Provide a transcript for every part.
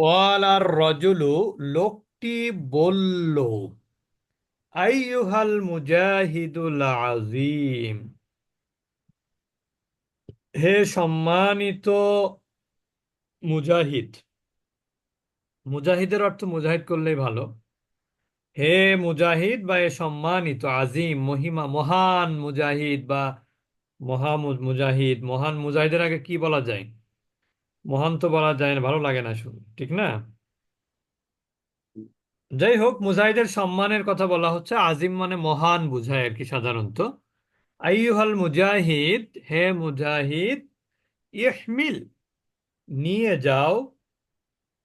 ওয়ালার রজুলু লোকটি বলল, আইয়ুহাল মুজাহিদুল আজিম হে সম্মানিত মুজাহিদ। মুজাহিদের অর্থ মুজাহিদ করলেই ভালো। হে মুজাহিদ বা এ সম্মানিত আজিম মহিমা, মহান মুজাহিদ বা মহামুজ মুজাহিদ, মহান মুজাহিদের আগে কি বলা যায়? মহান তো বলা যায় না ভালো লাগে না শুনে ঠিক না? যাই হোক মুজাহিদের সম্মানের কথা বলা হচ্ছে আজিম মানে মহান বুঝায় আর কি সাধারণত। আইয়ুহাল মুজাহিদ হে মুজাহিদ ইহমিল নিয়ে যাও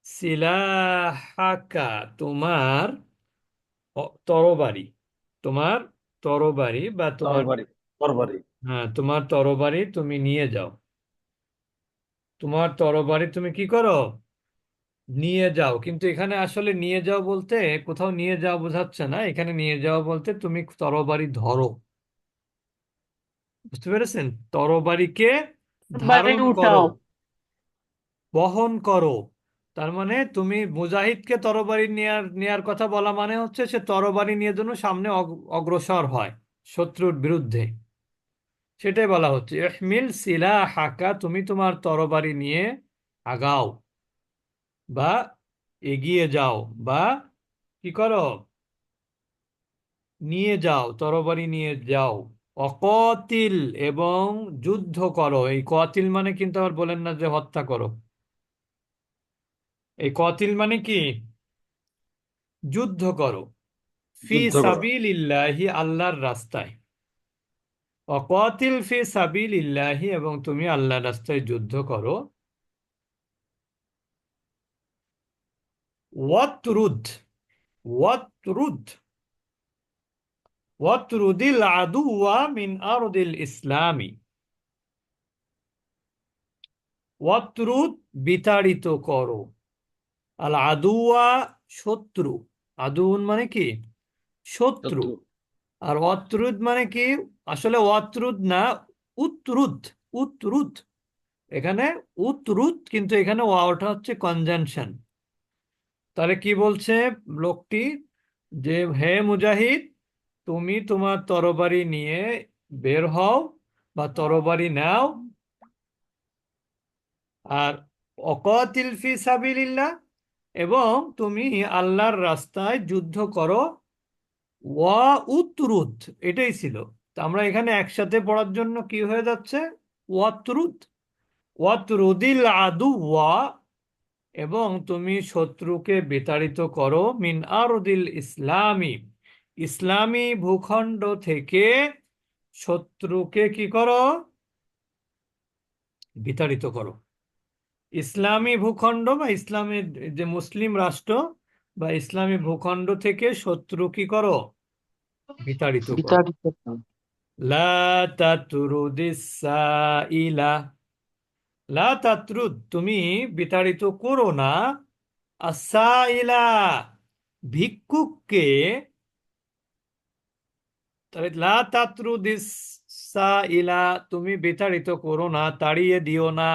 সিলাহাকা তোমার তরবারি তোমার তরবারি বা তোমার তরবারি। হ্যাঁ তোমার তরবারি তুমি নিয়ে যাও। তোমার তরবারি তুমি কি করো? নিয়ে যাও। কিন্তু এখানে আসলে নিয়ে যাও বলতে কোথাও নিয়ে যাও বোঝাচ্ছে না। এখানে নিয়ে যাও বলতে তুমি তরবারি ধরো। বুঝতে পেরেছেন? তরবারিকে ধারণ করো। উঠাও বহন করো। তার মানে তুমি মুজাহিদকে তরবারি নেয়ার নেয়ার কথা বলা মানে হচ্ছে সে তরবারি নিয়ে জন্য সামনে অগ্রসর হয় শত্রুর বিরুদ্ধে। সেটাই বলা হচ্ছে ইহমিল সিলা হাকা তুমি তোমার তরবারি নিয়ে আগাও বা এগিয়ে যাও বা কি করো? নিয়ে যাও তরবারি নিয়ে যাও। অকতিল এবং যুদ্ধ করো। এই কতিল মানে কিন্তু আবার বলেন না যে হত্যা করো। এই কতিল মানে কি? যুদ্ধ করো। ফি করো। আল্লাহর রাস্তায়। অকতিল ফি সাবিলিল্লাহি এবং তুমি আল্লাহর রাস্তায় যুদ্ধ করো। ওয়াতরুদ ওয়াতরুদ, ওয়াতরুদিল আদুওয়া মিন আরদিল ইসলামি। ওয়াতরুদ বিতাড়িত করো। আল আদুয়া শত্রু আদুন মানে কি? শত্রু। আর অত্রুদ মানে কি? আসলে অত্রুদ না উত্রুদ উত্রুদ এখানে উত্রুদ কিন্তু এখানে ওয়াওটা হচ্ছে কনজাংশন তাহলে কি বলছে লোকটি? যে, হে মুজাহিদ, তুমি তোমার তরবারি নিয়ে বের হও বা তরবারি নাও। আর অকাতিল ফি সাবিলিল্লাহ এবং তুমি আল্লাহর রাস্তায় যুদ্ধ করো ওয়া উতরুদ এটাই ছিল। তো আমরা এখানে একসাথে পড়ার জন্য কি হয়ে যাচ্ছে? ওয়াতরুদ ওয়াতরুদিল আদু ওয়া, এবং তুমি শত্রুকে বিতাড়িত করো মিন আরদিল ইসলামী। ইসলামী ভূখণ্ড থেকে শত্রুকে কি করো? বিতাড়িত করো। ইসলামী ভূখণ্ড বা ইসলামের যে মুসলিম রাষ্ট্র বা ইসলামী ভূখণ্ড থেকে শত্রু কি করো? বিতাড়িত করো। বিতাড়িত। লা তাতরুদিস সাইলা লা তাতরুদ তুমি বিতাড়িত করো না। আসাইলা ভিক্ষুককে। তাহলে লা তাতরুদিস সাইলা তুমি বিতাড়িত করো না তাড়িয়ে দিও না।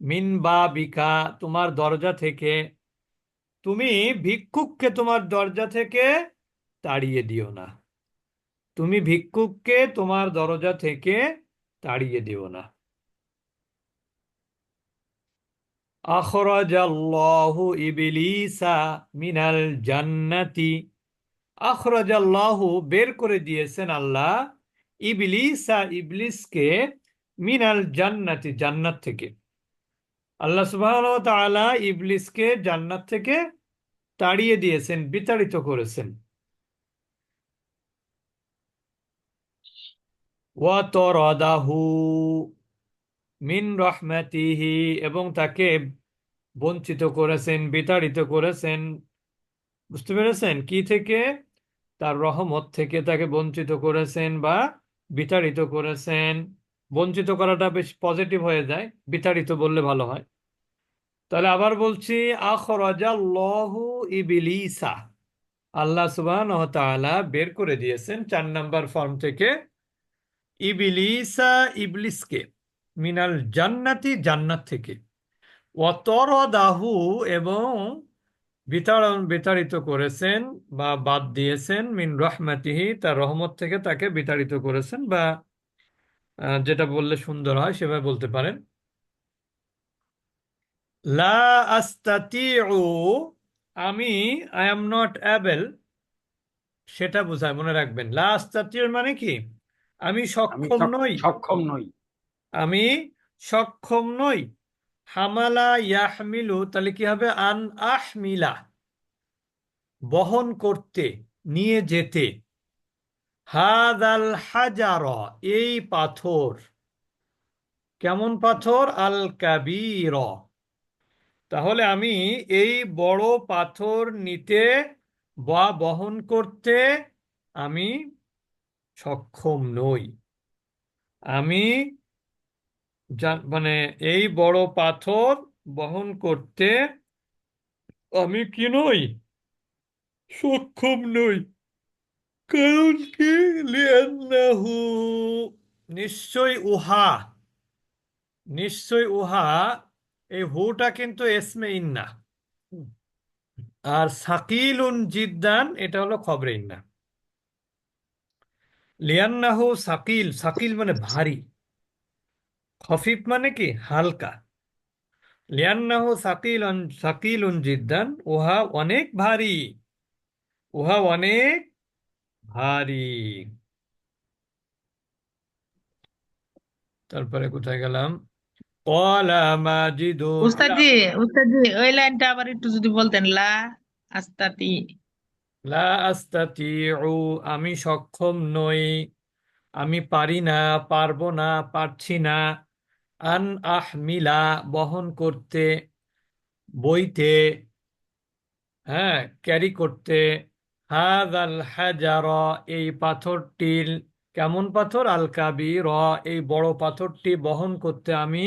মিন বা বিকা তোমার দরজা থেকে। তুমি ভিক্ষুককে তোমার দরজা থেকে তাড়িয়ে দিও না। তুমি ভিক্ষুককে তোমার দরজা থেকে তাড়িয়ে দিও না। আখরাজাল্লাহু ইবলিসা মিনাল জান্নাতি। আখরাজাল্লাহু বের করে দিয়েছেন আল্লাহ ইবলিসা ইবলিসকে মিনাল জান্নাতি, জান্নাত থেকে। আল্লাহ সুবহানাহু ওয়া তাআলা ইবলিসকে জান্নাত থেকে তাড়িয়ে দিয়েছেন, বিতাড়িত করেছেন। ওয়া তরাদাহু মিন রহমাতিহি এবং তাকে বঞ্চিত করেছেন, বিতাড়িত করেছেন। বুঝতে পেরেছেন? কি থেকে? তার রহমত থেকে তাকে বঞ্চিত করেছেন বা বিতাড়িত করেছেন। বঞ্চিত করাটা বেশ পজিটিভ হয়ে যায়, বিতাড়িত বললে ভালো হয়। তাহলে আবার বলছি, আখরাজাল্লাহু ইবলিসা। আল্লাহ সুবহানাহু ওয়া তাআলা বের করে দিয়েছেন চার নাম্বার ফর্ম থেকে। ইবলিসা ইবলিসকে, মিনাল জান্নাতি জান্নাত থেকে। অতরদাহু এবং বিতাড়ন বিতাড়িত করেছেন বা বাদ দিয়েছেন, মিন রহমাতিহি, তার রহমত থেকে তাকে বিতাড়িত করেছেন বা যেটা বললে সুন্দর হয় সেভাবে বলতে পারেন। লা আমি আই এম নট অ্যাবেল, সেটা বোঝায়, মনে রাখবেন। লা আস্তাতিউ মানে কি? আমি সক্ষম নই। সক্ষম নই। আমি সক্ষম নই। হামালা ইয়াহমিলু তাহলে কি হবে? আন আহমিলা বহন করতে নিয়ে যেতে। হাদাল হাজার এই পাথর। কেমন পাথর? আল কাবীর। তাহলে আমি এই বড় পাথর নিতে বা বহন করতে আমি সক্ষম নই। আমি মানে এই বড় পাথর বহন করতে আমি কি নই? সক্ষম নই। কারণ কি? নিশ্চয় উহা নিশ্চয় উহা, এই হুটা কিন্তু এসমে ইন্না। আর সাকিলুন জিদ্দান, এটা হলো খবরে ইন্না। লিয়ান্নাহু সাকিল সাকিল মানে ভারী। খফিফ মানে কি? হালকা। লিয়ান্নাহু সাকিলুন সাকিলুন জিদ্দান উহা অনেক ভারী। উহা অনেক ভারী। তারপরে কোথায় গেলাম? কলা মাজিদুন উস্তাদ উস্তাদ ওই লাইনটা আবার একটু যদি বলতেন লা আস্তাতি। লা আমি সক্ষম নই। আমি পারি না, পারব না, পারছি না। আন আহমিলা, বহন করতে, বইতে হ্যাঁ ক্যারি করতে। হাদাল হাজার, এই পাথরটির কেমন পাথর? আল কাবির, এই বড় পাথরটি বহন করতে আমি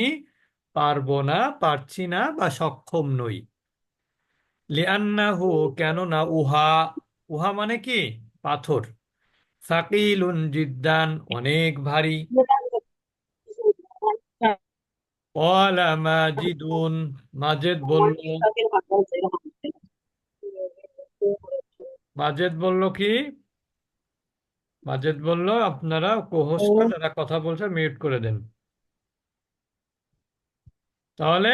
পারব না, পারছি না বা সক্ষম নই। লিআন্নাহু, কেননা উহা উহা মানে কি? পাথর। সাকিলুন জিদ্দান, অনেক ভারী। ক্বালা মাজিদুন, মাজেদ বলল মাজেদ বলল কি? মাজেদ বলল, আপনারা কোহোস্টরা যারা কথা বলছে, মিউট করে দেন। তাহলে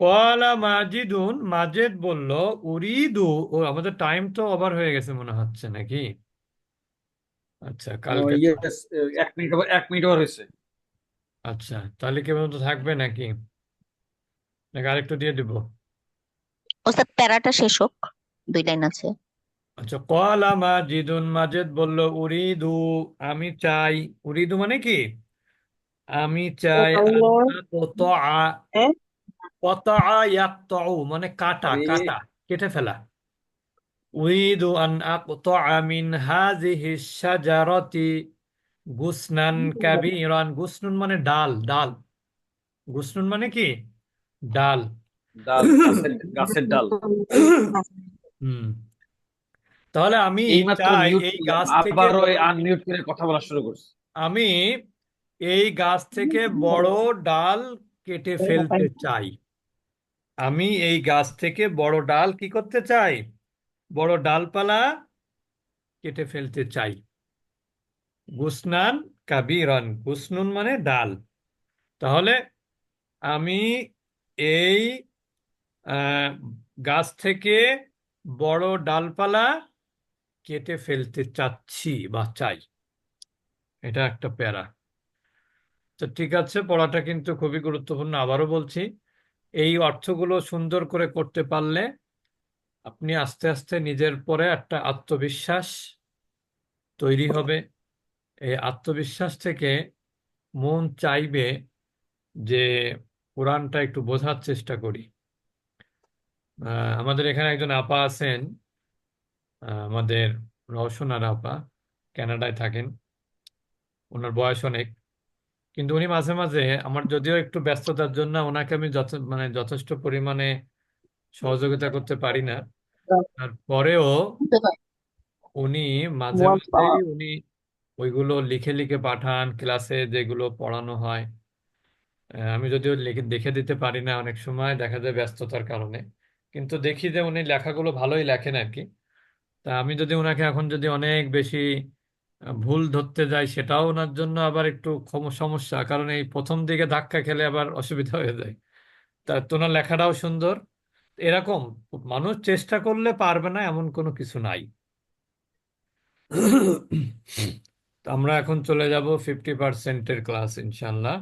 কলা মাজিদুন মাজেদ বলল উরিদু ও আমাদের টাইম তো ওভার হয়ে গেছে মনে হচ্ছে নাকি? আচ্ছা কালকে এক মিনিট এক মিনিট ওভার হয়েছে। আচ্ছা তাহলে কি পর্যন্ত থাকবে নাকি? নাকি আরেকটু দিয়ে দিব? ওস্তাদ প্যারাটা শেষ হোক দুই লাইন আছে। আচ্ছা কলা মাজিদুন মাজেদ বলল উরিদু আমি চাই। উরিদু মানে কি? আমি চাই ইয়াকতউ মানে কাটা কাটা কেটে ফেলা। উরিদু আন আকতআ মিন হাযিহি শাজারাতি গুসনান কাবীরান। গুসনুন মানে ডাল ডাল। গুসনুন মানে কি? ডাল। ডাল গাছের ডাল। হুম। তাহলে আমি চাই এই গাছ থেকে আবারও আনমিউট করে কথা বলা শুরু করছে। আমি এই গাছ থেকে বড় ডাল কেটে ফেলতে চাই। আমি এই গাছ থেকে বড় ডাল কি করতে চাই? বড় ডালপালা কেটে ফেলতে চাই। গুসনান কাবিরান গুসনুন মানে ডাল। তাহলে আমি এই গাছ থেকে বড় ডালপালা কেটে ফেলতে চাচ্ছি বা চাই। এটা একটা প্যারা। তো ঠিক আছে, পড়াটা কিন্তু খুবই গুরুত্বপূর্ণ। আবারও বলছি, এই অর্থগুলো সুন্দর করে করতে পারলে আপনি আস্তে আস্তে নিজের পরে একটা আত্মবিশ্বাস তৈরি হবে। এই আত্মবিশ্বাস থেকে মন চাইবে যে কোরআনটা একটু বোঝার চেষ্টা করি। আমাদের এখানে একজন আপা আছেন আমাদের রওশনার আপা কানাডায় থাকেন। ওনার বয়স অনেক। কিন্তু উনি মাঝে মাঝে আমার যদিও একটু ব্যস্ততার জন্য ওনাকে আমি মানে যথেষ্ট পরিমাণে সহযোগিতা করতে পারি না। তারপরেও উনি মাঝে মাঝে উনি ওইগুলো লিখে লিখে পাঠান ক্লাসে যেগুলো পড়ানো হয়। আমি যদিও লিখে দেখে দিতে পারি না অনেক সময় দেখা যায় ব্যস্ততার কারণে। কিন্তু দেখি যে উনি লেখাগুলো ভালোই লেখেন আর কি। তা আমি যদি ওনাকে এখন যদি অনেক বেশি ভুল ধরতে যায় সেটাও ওনার জন্য আবার একটু সমস্যা। কারণ এই প্রথম দিকে ধাক্কা খেলে আবার অসুবিধা হয়ে যায়। তা তোনার লেখাটাও সুন্দর। এরকম মানুষ চেষ্টা করলে পারবে না এমন কোনো কিছু নাই। তো আমরা এখন চলে যাব ফিফটি পার্সেন্টের ক্লাস ইনশাল্লাহ